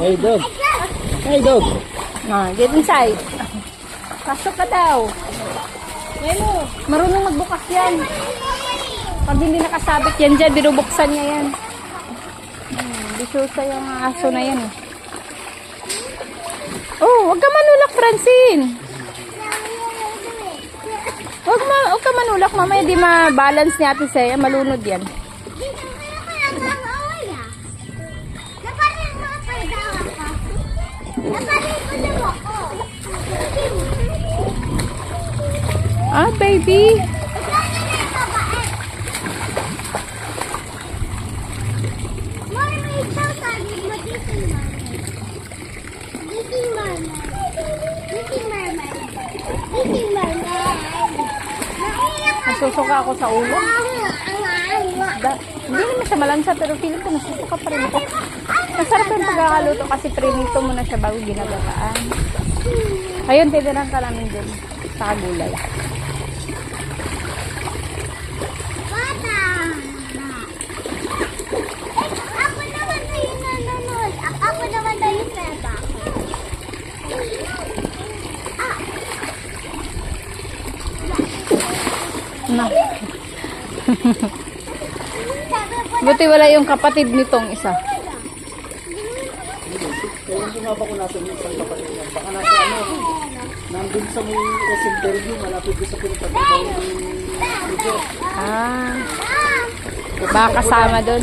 Hey, dog. Hey, dog. Ah, get inside. Pasok ka daw. Memo, marunong magbukas yan. Pag hindi nakasabit yan dyan, binubuksan niya yan. Hmm, bisyosa yung aso na yan. Oh, wag ka manulak, Francine. Wag, ma wag ka manulak, mamaya di ma-balance ni Ate Saya, malunod yan. Ah, baby. Nasusuka ako sa ulo. Da, hindi naman siya malansa, pero feeling ko nasusuka pa rin ako. Masarap yung pagkakaluto kasi prinito mo na siya bago ginagataan. Ayun, titiran ka namin dun sa kagulay. Ako naman na yung nanonood. Ako naman na yung beba. Na. Buti wala yung kapatid nitong isa. Kaya yung bumaba ko natin yung isang kapatid niya. Baka nasa ano, nandun sa may interview, malapit ko sa pinagpapagawa